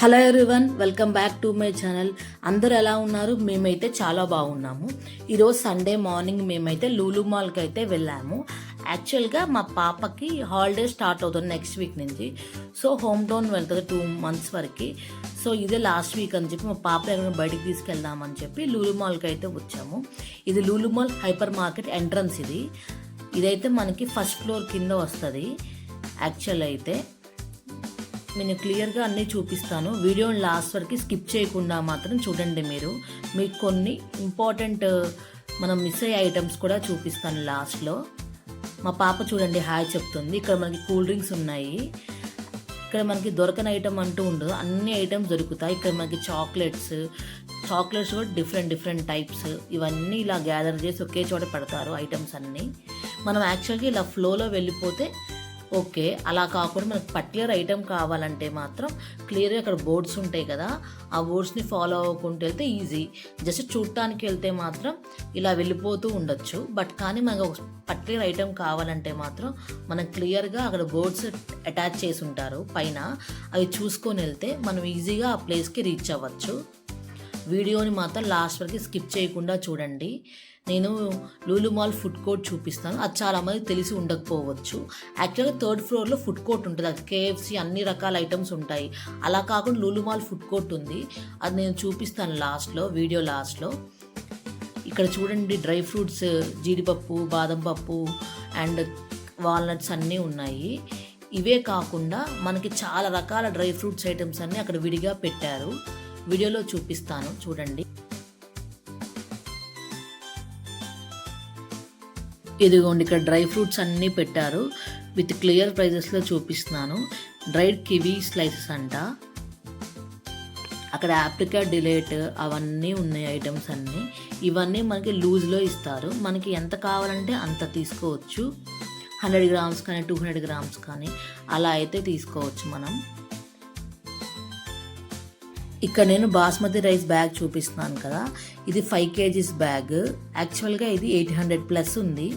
Hello everyone welcome back to my channel అందరు ఎలా ఉన్నారు? మేమైతే చాలా బాగున్నాము. ఈరోజు సండే మార్నింగ్ మేమైతే లూలు మాల్కి అయితే వెళ్ళాము. యాక్చువల్గా మా పాపకి హాలిడే స్టార్ట్ అవుతుంది నెక్స్ట్ వీక్ నుంచి. సో హోమ్ టౌన్ వెళ్తుంది టూ మంత్స్ వరకు. సో ఇదే లాస్ట్ వీక్ అని చెప్పి మా పాప ఎక్కడ బయటికి తీసుకెళ్దామని చెప్పి లూలు మాల్కి అయితే వచ్చాము. ఇది Lulu mall hyper market entrance ఇది. ఇదైతే మనకి ఫస్ట్ ఫ్లోర్ కింద వస్తుంది. యాక్చువల్ అయితే. నేను క్లియర్గా అన్నీ చూపిస్తాను. వీడియోని లాస్ట్ వరకు స్కిప్ చేయకుండా మాత్రం చూడండి మీరు. మీకు కొన్ని ఇంపార్టెంట్ మనం మిస్ అయ్యే ఐటమ్స్ కూడా చూపిస్తాను లాస్ట్లో. మా పాప చూడండి హాయ్ చెప్తుంది. ఇక్కడ మనకి కూల్ డ్రింక్స్ ఉన్నాయి. ఇక్కడ మనకి దొరకని ఐటమ్ అంటూ ఉండదు. అన్ని ఐటమ్స్ దొరుకుతాయి. ఇక్కడ మనకి చాక్లెట్స్ చాక్లెట్స్ కూడా డిఫరెంట్ డిఫరెంట్ టైప్స్. ఇవన్నీ ఇలా గ్యాదర్ చేసి ఒకే చోట పెడతారు ఐటమ్స్ అన్నీ. మనం యాక్చువల్గా ఇలా ఫ్లోలో వెళ్ళిపోతే ఓకే అలా కాకుండా మనకు పర్టికులర్ ఐటెం కావాలంటే మాత్రం క్లియర్గా అక్కడ బోర్డ్స్ ఉంటాయి కదా ఆ బోర్డ్స్ని ఫాలో అవ్వకుండా వెళ్తే ఈజీ. జస్ట్ చూడటానికి వెళ్తే మాత్రం ఇలా వెళ్ళిపోతూ ఉండొచ్చు. బట్ కానీ మనకు ఒక పర్టికులర్ ఐటెం కావాలంటే మాత్రం మనం క్లియర్గా అక్కడ బోర్డ్స్ అటాచ్ చేసి ఉంటారు. పైన అవి చూసుకొని వెళ్తే మనం ఈజీగా ఆ ప్లేస్కి రీచ్ అవ్వచ్చు. వీడియోని మాత్రం లాస్ట్ వరకు స్కిప్ చేయకుండా చూడండి. నేను లూలు మాల్ ఫుడ్ కోర్ట్ చూపిస్తాను. అది చాలా మంది తెలిసి ఉండకపోవచ్చు. యాక్చువల్గా థర్డ్ ఫ్లోర్లో ఫుడ్ కోర్ట్ ఉంటుంది. అది కేఎఫ్సి అన్ని రకాల ఐటమ్స్ ఉంటాయి. అలా కాకుండా లూలు మాల్ ఫుడ్ కోర్ట్ ఉంది. అది నేను చూపిస్తాను లాస్ట్లో వీడియో లాస్ట్లో. ఇక్కడ చూడండి డ్రై ఫ్రూట్స్ జీడిపప్పు బాదం పప్పు అండ్ వాల్నట్స్ అన్నీ ఉన్నాయి. ఇవే కాకుండా మనకి చాలా రకాల డ్రై ఫ్రూట్స్ ఐటమ్స్ అన్నీ అక్కడ విడిగా పెట్టారు. వీడియోలో చూపిస్తాను చూడండి. ఇదిగోండి ఇక్కడ డ్రై ఫ్రూట్స్ అన్నీ పెట్టారు. విత్ క్లియర్ ప్రైజెస్లో చూపిస్తున్నాను. డ్రైడ్ కివీ స్లైసెస్ అంట. అక్కడ ఆప్రికా డిలేట్ అవన్నీ ఉన్నాయి ఐటమ్స్ అన్నీ. ఇవన్నీ మనకి లూజ్లో ఇస్తారు. మనకి ఎంత కావాలంటే అంత తీసుకోవచ్చు. హండ్రెడ్ గ్రామ్స్ కానీ టూ హండ్రెడ్ గ్రామ్స్ కానీ అలా అయితే తీసుకోవచ్చు మనం. ఇక్కడ నేను బాస్మతి రైస్ బ్యాగ్ చూపిస్తున్నాను కదా. ఇది ఫైవ్ కేజీస్ బ్యాగ్. యాక్చువల్గా ఇది ఎయిట్ హండ్రెడ్ ప్లస్ ఉంది.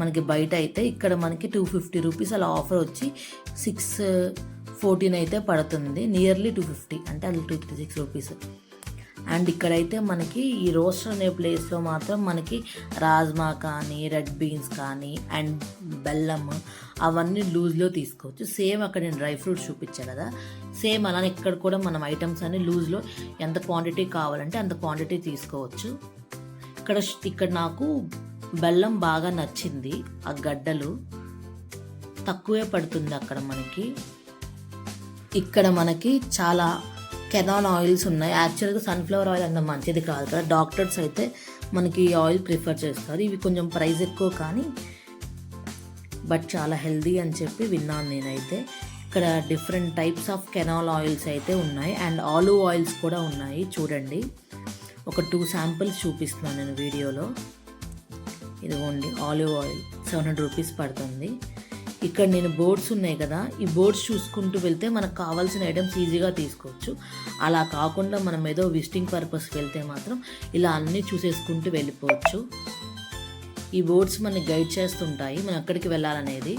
మనకి బయట అయితే ఇక్కడ మనకి టూ ఫిఫ్టీ రూపీస్ అలా ఆఫర్ వచ్చి సిక్స్ ఫోర్టీన్ అయితే పడుతుంది. నియర్లీ టూ ఫిఫ్టీ అంటే అది two fifty six rupees and ఇక్కడైతే మనకి ఈ రోస్టర్ అనే ప్లేస్లో మాత్రం మనకి రాజ్మా కానీ రెడ్ బీన్స్ కానీ అండ్ బెల్లం అవన్నీ లూజ్లో తీసుకోవచ్చు. సేమ్ అక్కడ నేను డ్రై ఫ్రూట్స్ చూపించాను కదా. సేమ్ అలానే ఇక్కడ కూడా మనం ఐటమ్స్ అన్ని లూజ్లో ఎంత క్వాంటిటీ కావాలంటే అంత క్వాంటిటీ తీసుకోవచ్చు. ఇక్కడ ఇక్కడ నాకు బెల్లం బాగా నచ్చింది ఆ గడ్డలు. తక్కువే పడుతుంది అక్కడ మనకి. ఇక్కడ మనకి చాలా కెనాన్ ఆయిల్స్ ఉన్నాయి. యాక్చువల్గా సన్ఫ్లవర్ ఆయిల్ అంత మంచిది కాదు కదా. డాక్టర్స్ అయితే మనకి ఈ ఆయిల్ ప్రిఫర్ చేస్తారు. ఇవి కొంచెం ప్రైస్ ఎక్కువ కానీ బట్ చాలా హెల్దీ అని చెప్పి విన్నాను నేనైతే. ఇక్కడ different types of canola oils అయితే ఉన్నాయి. అండ్ ఆలివ్ ఆయిల్స్ కూడా ఉన్నాయి. చూడండి. ఒక టూ శాంపిల్స్ చూపిస్తున్నాను నేను వీడియోలో. ఇదిగోండి olive oil seven hundred rupees పడుతుంది. ఇక్కడ నేను బోర్డ్స్ ఉన్నాయి కదా ఈ బోర్డ్స్ చూసుకుంటూ వెళ్తే మనకు కావాల్సిన ఐటమ్స్ ఈజీగా తీసుకోవచ్చు. అలా కాకుండా మనం ఏదో విజిటింగ్ పర్పస్కి వెళ్తే మాత్రం ఇలా అన్నీ చూసేసుకుంటూ వెళ్ళిపోవచ్చు. ఈ బోర్డ్స్ మనకి గైడ్ చేస్తుంటాయి మనం ఎక్కడికి వెళ్ళాలనేది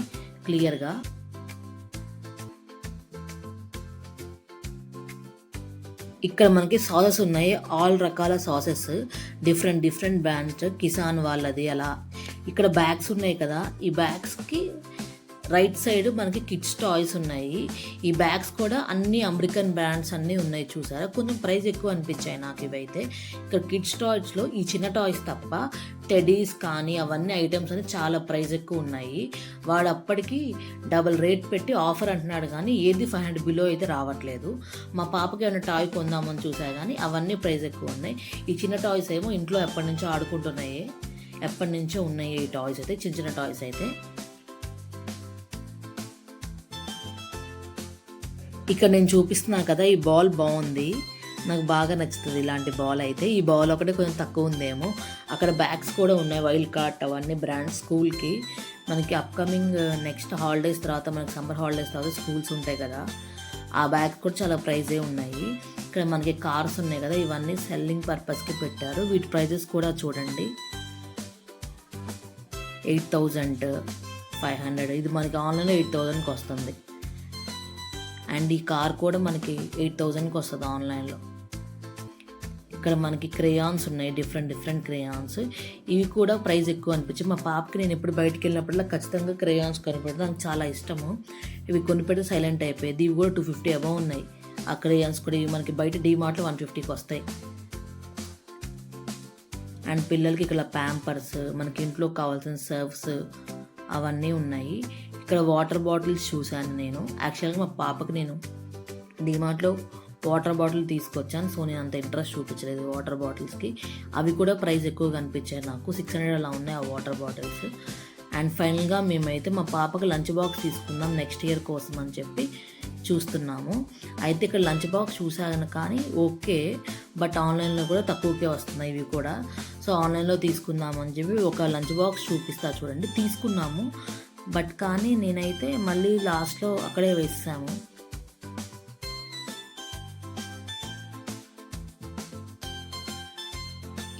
క్లియర్గా. ఇక్కడ మనకి సాసెస్ ఉన్నాయి ఆల్ రకాల sauces different different brands Kissan వాళ్ళది అలా. ఇక్కడ బ్యాగ్స్ ఉన్నాయి కదా ఈ బ్యాగ్స్కి రైట్ సైడ్ మనకి కిడ్స్ టాయ్స్ ఉన్నాయి. ఈ బ్యాగ్స్ కూడా అన్ని అమెరికన్ బ్రాండ్స్ అన్నీ ఉన్నాయి చూసారా? కొంచెం ప్రైస్ ఎక్కువ అనిపించాయి నాకు ఇవైతే. ఇక్కడ కిడ్స్ టాయ్స్లో ఈ చిన్న టాయ్స్ తప్ప టెడీస్ కానీ అవన్నీ ఐటమ్స్ అని చాలా ప్రైస్ ఎక్కువ ఉన్నాయి. వాడు అప్పటికి డబల్ రేట్ పెట్టి ఆఫర్ అంటున్నాడు కానీ ఏది ఫైవ్ హండ్రెడ్ బిలో అయితే రావట్లేదు. మా పాపకి ఏమైనా టాయ్ కొందామని చూసా కానీ అవన్నీ ప్రైస్ ఎక్కువ ఉన్నాయి. ఈ చిన్న టాయ్స్ ఏమో ఇంట్లో ఎప్పటి నుంచో ఆడుకుంటున్నాయి. ఎప్పటి నుంచో ఉన్నాయి ఈ టాయ్స్ అయితే చిన్న చిన్న టాయ్స్ అయితే. ఇక్కడ నేను చూపిస్తున్నాను కదా ఈ బాల్ బాగుంది. నాకు బాగా నచ్చుతుంది ఇలాంటి బాల్ అయితే. ఈ బాల్ ఒకటే కొంచెం తక్కువ ఉందేమో. అక్కడ బ్యాగ్స్ కూడా ఉన్నాయి వైల్డ్ కార్ట్ అవన్నీ బ్రాండ్ స్కూల్కి మనకి అప్కమింగ్ నెక్స్ట్ హాలిడేస్ తర్వాత మనకి సమ్మర్ హాలిడేస్ తర్వాత స్కూల్స్ ఉంటాయి కదా. ఆ బ్యాగ్స్ కూడా చాలా ప్రైజే ఉన్నాయి. ఇక్కడ మనకి కార్స్ ఉన్నాయి కదా ఇవన్నీ సెల్లింగ్ పర్పస్కి పెట్టారు. వీటి ప్రైజెస్ కూడా చూడండి. ఎయిట్ థౌజండ్ ఫైవ్ హండ్రెడ్ ఇది మనకి ఆన్లైన్లో ఎయిట్ థౌజండ్కి వస్తుంది. అండ్ ఈ కార్ కూడా మనకి ఎయిట్ థౌజండ్కి వస్తుంది ఆన్లైన్లో. ఇక్కడ మనకి క్రేయాన్స్ ఉన్నాయి డిఫరెంట్ డిఫరెంట్ క్రేయాన్స్. ఇవి కూడా ప్రైస్ ఎక్కువ అనిపించి మా పాపకి నేను ఎప్పుడు బయటకు వెళ్ళినప్పుడల్లా ఖచ్చితంగా క్రేయాన్స్ కనిపెడితే నాకు చాలా ఇష్టము. ఇవి కొనిపెడితే సైలెంట్ అయిపోయేది ఇవి కూడా టూ ఫిఫ్టీ అబౌవ్ ఉన్నాయి. ఆ క్రేయాన్స్ కూడా ఇవి మనకి బయట డీమార్ట్లో వన్ ఫిఫ్టీకి వస్తాయి. అండ్ పిల్లలకి ఇక్కడ ప్యాంపర్స్ మనకి ఇంట్లో కావాల్సిన సర్వ్స్ అవన్నీ ఉన్నాయి. ఇక్కడ వాటర్ బాటిల్స్ చూశాను నేను. యాక్చువల్గా మా పాపకి నేను డిమార్ట్లో వాటర్ బాటిల్ తీసుకొచ్చాను. సో నేను అంత ఇంట్రెస్ట్ చూపించలేదు వాటర్ బాటిల్స్కి అవి కూడా ప్రైస్ ఎక్కువ కనిపించాయి నాకు. సిక్స్ హండ్రెడ్ అలా ఉన్నాయి ఆ వాటర్ బాటిల్స్ అండ్ ఫైనల్గా మేమైతే మా పాపకి లంచ్ బాక్స్ తీసుకుందాం నెక్స్ట్ ఇయర్ కోసం అని చెప్పి చూస్తున్నాము. అయితే ఇక్కడ లంచ్ బాక్స్ చూసాను కానీ ఓకే. బట్ ఆన్లైన్లో కూడా తక్కువకే వస్తున్నాయి ఇవి కూడా. సో ఆన్లైన్లో తీసుకుందాం అని చెప్పి ఒక లంచ్ బాక్స్ చూపిస్తా చూడండి. తీసుకున్నాము. బట్ కానీ నేనైతే మళ్ళీ లాస్ట్లో అక్కడే వేసాము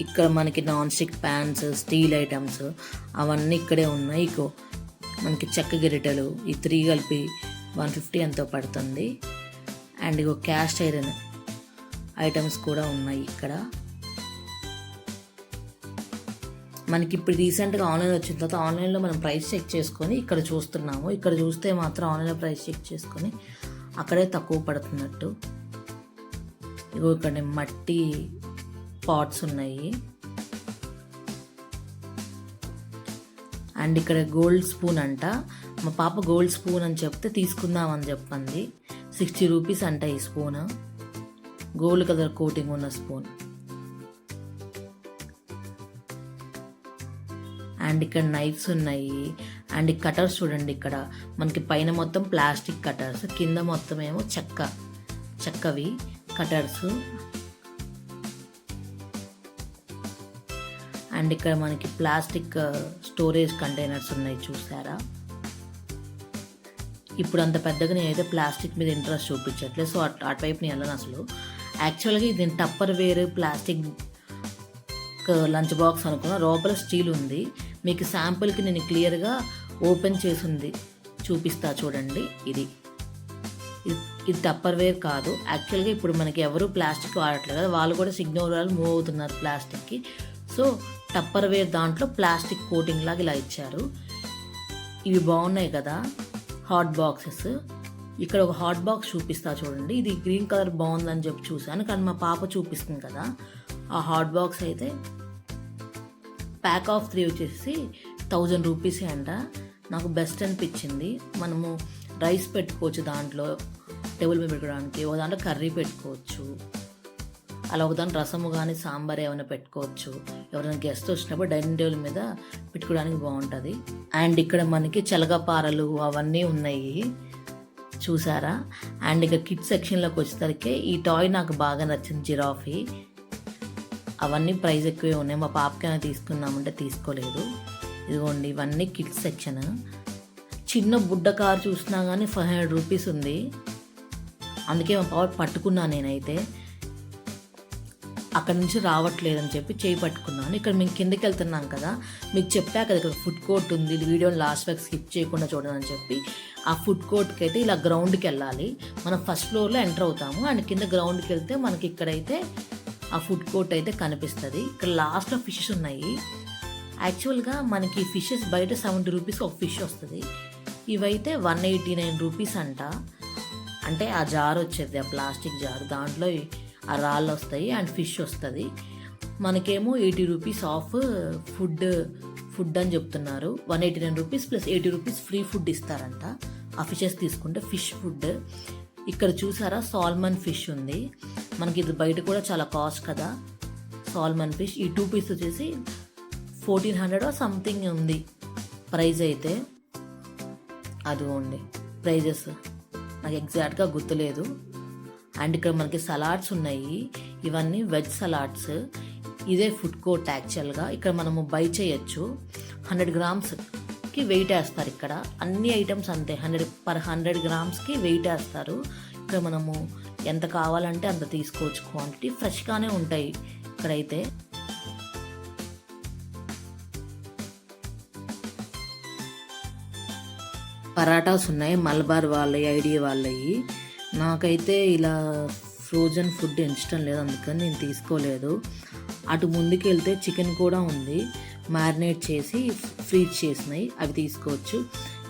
ఇక్కడ మనకి non stick pans steel items అవన్నీ ఇక్కడే ఉన్నాయి. ఇకో మనకి చెక్క గిరిటెలు ఈ త్రీ కలిపి వన్ ఫిఫ్టీ ఎంతో పడుతుంది. అండ్ ఇగో క్యాస్ట్ ఐరన్ ఐటమ్స్ కూడా ఉన్నాయి ఇక్కడ. మనకి ఇప్పుడు రీసెంట్గా ఆన్లైన్ వచ్చిన తర్వాత ఆన్లైన్లో మనం ప్రైస్ చెక్ చేసుకొని ఇక్కడ చూస్తున్నాము. ఇక్కడ చూస్తే మాత్రం ఆన్లైన్లో ప్రైస్ చెక్ చేసుకొని అక్కడే తక్కువ పడుతున్నట్టు. ఇగో ఇక్కడ మట్టి పాట్స్ ఉన్నాయి. అండ్ ఇక్కడ గోల్డ్ స్పూన్ అంట. మా పాప గోల్డ్ స్పూన్ అని చెప్తే తీసుకుందామని చెప్పింది. సిక్స్టీ రూపీస్ అంట ఈ స్పూన్ గోల్డ్ కలర్ కోటింగ్ ఉన్న స్పూన్ అండ్ ఇక్కడ నైఫ్స్ ఉన్నాయి. అండ్ కటర్స్ చూడండి ఇక్కడ. మనకి పైన మొత్తం ప్లాస్టిక్ కటర్స్ కింద మొత్తం ఏమో చెక్క చెక్కవి కటర్స్. అండ్ ఇక్కడ మనకి ప్లాస్టిక్ స్టోరేజ్ కంటైనర్స్ ఉన్నాయి చూసారా? ఇప్పుడు అంత పెద్దగా నేనైతే ప్లాస్టిక్ మీద ఇంట్రెస్ట్ చూపించట్లేదు. సో అటు అటువైపు నేను వెళ్ళను అసలు. యాక్చువల్గా ఇది Tupper wear plastic lunch box అనుకున్నా. లోపల స్టీల్ ఉంది. మీకు శాంపుల్కి నేను క్లియర్గా ఓపెన్ చేసి ఉంది చూపిస్తా చూడండి. ఇది. ఇది ఇది టప్పర్ వేర్ కాదు. యాక్చువల్గా ఇప్పుడు మనకి ఎవరు ప్లాస్టిక్ వాడట్లేదు కదా. వాళ్ళు కూడా సిగ్నల్ వాళ్ళు మూవ్ అవుతున్నారు ప్లాస్టిక్కి. సో టప్పర్ వేర్ దాంట్లో ప్లాస్టిక్ కోటింగ్ లాగా ఇలా ఇచ్చారు. ఇవి బాగున్నాయి కదా. Hot boxes. ఇక్కడ ఒక హాట్ బాక్స్ చూపిస్తా చూడండి. ఇది గ్రీన్ కలర్ బాగుందని చెప్పి చూశాను. కానీ మా పాప చూపిస్తుంది కదా. ఆ హాట్ బాక్స్ అయితే ప్యాక్ ఆఫ్ త్రీ వచ్చేసి థౌజండ్ రూపీసే అంట. నాకు బెస్ట్ అనిపించింది. మనము రైస్ పెట్టుకోవచ్చు దాంట్లో టేబుల్ మీద పెట్టుకోవడానికి ఒక దాంట్లో కర్రీ పెట్టుకోవచ్చు. అలా ఒక దాంట్లో రసము కానీ సాంబార్ ఏమైనా పెట్టుకోవచ్చు. ఎవరైనా గెస్ట్ వచ్చినప్పుడు డైనింగ్ టేబుల్ మీద పెట్టుకోవడానికి బాగుంటుంది. అండ్ ఇక్కడ మనకి చలగపారలు అవన్నీ ఉన్నాయి. చూసారా? అండ్ ఇక కిడ్స్ సెక్షన్లోకి వచ్చేసరికి ఈ టాయ్ నాకు బాగా నచ్చింది జిరాఫీ. అవన్నీ ప్రైస్ ఎక్కువే ఉన్నాయి. మా పాపకైనా తీసుకుందామంటే తీసుకోలేదు. ఇదిగోండి ఇవన్నీ కిడ్స్ సెక్షన్. చిన్న బుడ్డ కారు చూసినా కానీ ఫైవ్ హండ్రెడ్ రూపీస్ ఉంది. అందుకే మా పాప పట్టుకున్నా నేనైతే. అక్కడ నుంచి రావట్లేదని చెప్పి చేయి పట్టుకున్నాను. ఇక్కడ మేము కిందకి వెళ్తున్నాం కదా మీకు చెప్పా కదా ఇక్కడ ఫుడ్ కోర్ట్ ఉంది. వీడియోని లాస్ట్ వరకు స్కిప్ చేయకుండా చూడని చెప్పి. ఆ ఫుడ్ కోర్ట్కి అయితే ఇలా గ్రౌండ్కి వెళ్ళాలి. మనం ఫస్ట్ ఫ్లోర్లో ఎంటర్ అవుతాము. అండ్ కింద గ్రౌండ్కి వెళ్తే మనకి ఇక్కడైతే ఆ ఫుడ్ కోర్ట్ అయితే కనిపిస్తుంది. ఇక్కడ లాస్ట్లో ఫిషెస్ ఉన్నాయి. యాక్చువల్గా మనకి ఫిషెస్ బయట సెవెంటీ రూపీస్ ఒక ఫిష్ వస్తుంది. ఇవైతే వన్ ఎయిటీ నైన్ రూపీస్ అంట. అంటే ఆ జార్ వచ్చేది ఆ ప్లాస్టిక్ జార్ దాంట్లో ఆ రాళ్ళు వస్తాయి అండ్ ఫిష్ వస్తుంది. మనకేమో eighty rupees of food food అని చెప్తున్నారు. One eighty nine rupees plus eighty rupees free food ఇస్తారంట. ఆ ఫిషెస్ తీసుకుంటే ఫిష్ ఫుడ్ ఇక్కడ చూసారా? సాల్మన్ ఫిష్ ఉంది. మనకి ఇది బయట కూడా చాలా కాస్ట్ కదా. Salmon fish. ఈ టూ పీస్ వచ్చేసి ఫోర్టీన్ హండ్రెడ్ సంథింగ్ ఉంది. ప్రైస్ అయితే. అదిగోండి. ప్రైజెస్. నాకు ఎగ్జాక్ట్గా గుర్తులేదు. అండ్ ఇక్కడ మనకి సలాడ్స్ ఉన్నాయి. ఇవన్నీ వెజ్ సలాడ్స్. ఇదే ఫుడ్ కోర్ట్ యాక్చువల్గా ఇక్కడ మనము బై చేయొచ్చు. హండ్రెడ్ గ్రామ్స్ గ్రామ్స్కి వెయిట్ వేస్తారు ఇక్కడ. అన్ని ఐటమ్స్ అంతే. హండ్రెడ్ పర్ హండ్రెడ్ గ్రామ్స్కి వెయిట్ వేస్తారు. ఇక్కడ మనము ఎంత కావాలంటే అంత తీసుకోవచ్చు. క్వాంటిటీ ఫ్రెష్గానే ఉంటాయి ఇక్కడైతే. పరాటాస్ ఉన్నాయి. మలబార్ వాళ్ళవి ఐడియా వాళ్ళవి నాకైతే ఇలా ఫ్రోజన్ ఫుడ్ ఇష్టం లేదు. అందుకని నేను తీసుకోలేదు. అటు ముందుకు వెళ్తే చికెన్ కూడా ఉంది. మ్యారినేట్ చేసి ఫ్రీజ్ చేసినాయి అవి తీసుకోవచ్చు.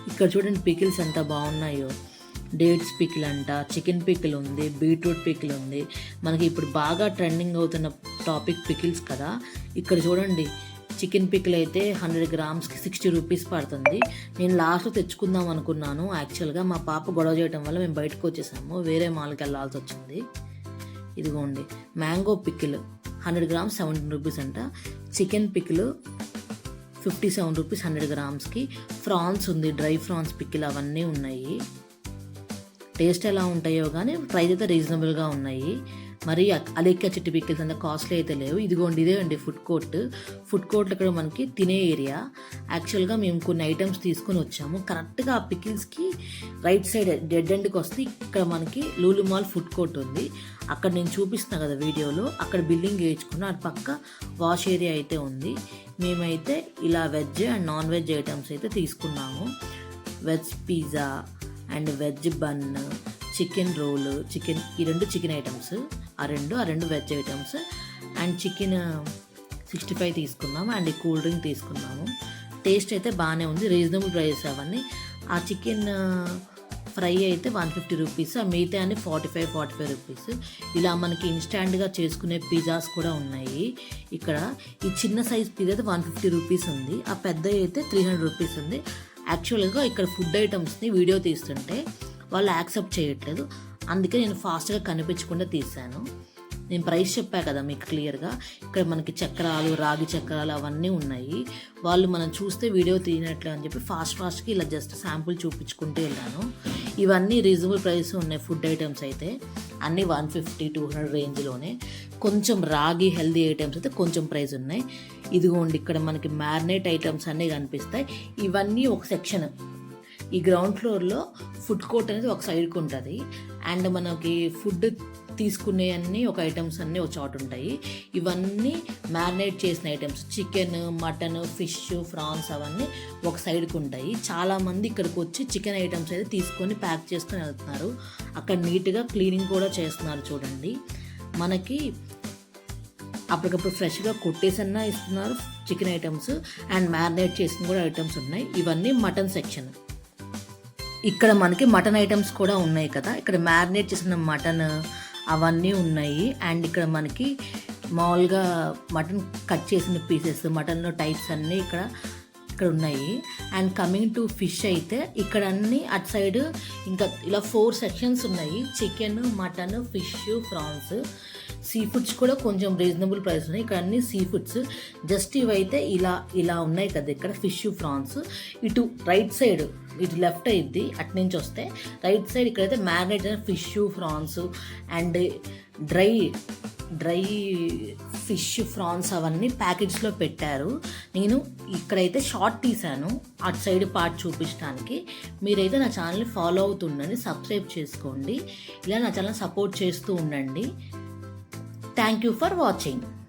ఇక్కడ చూడండి పికిల్స్ ఎంత బాగున్నాయో. డేట్స్ పికిల్ అంట చికెన్ పికిల్ ఉంది బీట్రూట్ పికిల్ ఉంది. మనకి ఇప్పుడు బాగా ట్రెండింగ్ అవుతున్న టాపిక్ పికిల్స్ కదా. ఇక్కడ చూడండి చికెన్ పికిల్ అయితే హండ్రెడ్ గ్రామ్స్కి సిక్స్టీ రూపీస్ పడుతుంది. నేను లాస్ట్ తెచ్చుకుందాం అనుకున్నాను. యాక్చువల్గా మా పాప గొడవ చేయడం వల్ల మేము బయటకు వచ్చేసాము. వేరే మాల్కి వెళ్ళాల్సి వచ్చింది. ఇదిగోండి mango pickle hundred grams seventeen rupees అంట. Chicken pickle fifty seven rupees hundred గ్రామ్స్కి prawns ఉంది డ్రై ఫ్రాన్స్ పికిల్ అవన్నీ ఉన్నాయి. టేస్ట్ ఎలా ఉంటాయో కానీ ప్రైస్ అయితే రీజనబుల్గా ఉన్నాయి. మరి అలెక్క చెట్టు పిక్కిల్స్ అంత కాస్ట్లీ అయితే లేవు. ఇదిగోండి ఇదే అండి ఫుడ్ కోర్ట్ ఫుడ్ కోర్ట్లో ఇక్కడ మనకి తినే ఏరియా యాక్చువల్గా మేము కొన్ని ఐటమ్స్ తీసుకొని వచ్చాము. కరెక్ట్గా ఆ పికిల్స్కి రైట్ సైడ్ డెడ్ ఎండ్కి వస్తే ఇక్కడ మనకి లూలు మాల్ ఫుడ్ కోర్ట్ ఉంది. అక్కడ నేను చూపిస్తున్నా కదా వీడియోలో. అక్కడ బిల్డింగ్ వేయించుకున్న అటు పక్క వాష్ ఏరియా అయితే ఉంది. మేమైతే ఇలా veg and non veg items అయితే తీసుకున్నాము. Veg pizza and veg bun chicken roll chicken ఈ రెండు చికెన్ ఐటమ్స్ ఆ రెండు ఆ రెండు veg items and chicken sixty five తీసుకున్నాము. అండ్ కూల్ డ్రింక్ తీసుకున్నాము. టేస్ట్ అయితే బాగానే ఉంది. రీజనబుల్ ప్రైస్ అవన్నీ. ఆ చికెన్ ఫ్రై uh, అయితే వన్ ఫిఫ్టీ రూపీస్. ఆ మిగతా అని forty five forty five rupees. ఇలా మనకి ఇన్స్టాంట్గా చేసుకునే పిజ్జాస్ కూడా ఉన్నాయి. ఇక్కడ ఈ చిన్న సైజ్ పిజ్జా అయితే వన్ ఫిఫ్టీ రూపీస్ ఉంది. ఆ పెద్ద అయితే త్రీ హండ్రెడ్ రూపీస్ ఉంది. యాక్చువల్గా ఇక్కడ ఫుడ్ ఐటమ్స్ని వీడియో తీస్తుంటే వాళ్ళు యాక్సెప్ట్ చేయట్లేదు. అందుకే నేను ఫాస్ట్గా కనిపించకుండా తీశాను. నేను ప్రైస్ చెప్పా కదా మీకు క్లియర్గా. ఇక్కడ మనకి చక్రాలు రాగి చక్రాలు అవన్నీ ఉన్నాయి. వాళ్ళు మనం చూస్తే వీడియో తీయనట్లు అని చెప్పి ఫాస్ట్ ఫాస్ట్కి ఇలా జస్ట్ శాంపుల్ చూపించుకుంటూ వెళ్ళాను. ఇవన్నీ రీజనబుల్ ప్రైస్ ఉన్నాయి ఫుడ్ ఐటమ్స్ అయితే. అన్నీ వన్ ఫిఫ్టీ టూ హండ్రెడ్ రేంజ్లోనే. కొంచెం రాగి హెల్దీ ఐటమ్స్ అయితే కొంచెం ప్రైస్ ఉన్నాయి. ఇదిగోండి ఇక్కడ మనకి మ్యారినేట్ ఐటమ్స్ అన్నీ కనిపిస్తాయి. ఇవన్నీ ఒక సెక్షన్ ఈ గ్రౌండ్ ఫ్లోర్లో ఫుడ్ కోర్ట్ అనేది ఒక సైడ్కి ఉంటుంది. అండ్ మనకి ఫుడ్ తీసుకునే అన్ని ఒక ఐటమ్స్ అన్నీ ఒక చోట ఉంటాయి. ఇవన్నీ మ్యారినేట్ చేసిన items chicken mutton fish prawns అవన్నీ ఒక సైడ్కి ఉంటాయి. చాలామంది ఇక్కడికి వచ్చి చికెన్ ఐటమ్స్ అయితే తీసుకొని ప్యాక్ చేసుకొని వెళ్తున్నారు. అక్కడ నీట్గా క్లీనింగ్ కూడా చేస్తున్నారు చూడండి. మనకి అప్పటికప్పుడు ఫ్రెష్గా కొట్టేసన్నా ఇస్తున్నారు చికెన్ ఐటమ్స్ అండ్ మ్యారినేట్ చేసిన కూడా ఐటమ్స్ ఉన్నాయి. ఇవన్నీ మటన్ సెక్షన్ ఇక్కడ మనకి మటన్ ఐటమ్స్ కూడా ఉన్నాయి కదా. ఇక్కడ మ్యారినేట్ చేసిన మటన్ అవన్నీ ఉన్నాయి. అండ్ ఇక్కడ మనకి మామూలుగా మటన్ కట్ చేసిన పీసెస్ మటన్లో టైప్స్ అన్నీ ఇక్కడ ఇక్కడ ఉన్నాయి. అండ్ కమింగ్ టు ఫిష్ అయితే ఇక్కడ అన్ని అటు సైడ్ ఇంకా ఇలా ఫోర్ సెక్షన్స్ ఉన్నాయి. Chicken mutton fish prawns. Sea foods కూడా కొంచెం రీజనబుల్ ప్రైస్ ఉన్నాయి. ఇక్కడ అన్ని సీ ఫుడ్స్. జస్ట్ ఇవైతే ఇలా ఇలా ఉన్నాయి కదా ఇక్కడ ఫిష్ ప్రాన్స్. ఇటు రైట్ సైడ్ ఇది లెఫ్ట్ అయింది అటు నుంచి వస్తే రైట్ సైడ్ ఇక్కడైతే marinate fish prawns and dry dry fish prawns అవన్నీ ప్యాకెట్స్లో పెట్టారు. నేను ఇక్కడైతే షార్ట్ తీశాను. అటు సైడ్ పార్ట్ చూపించడానికి. మీరైతే నా ఛానల్ని ఫాలో అవుతుండండి సబ్స్క్రైబ్ చేసుకోండి. ఇలా నా ఛానల్ సపోర్ట్ చేస్తూ ఉండండి. Thank you for watching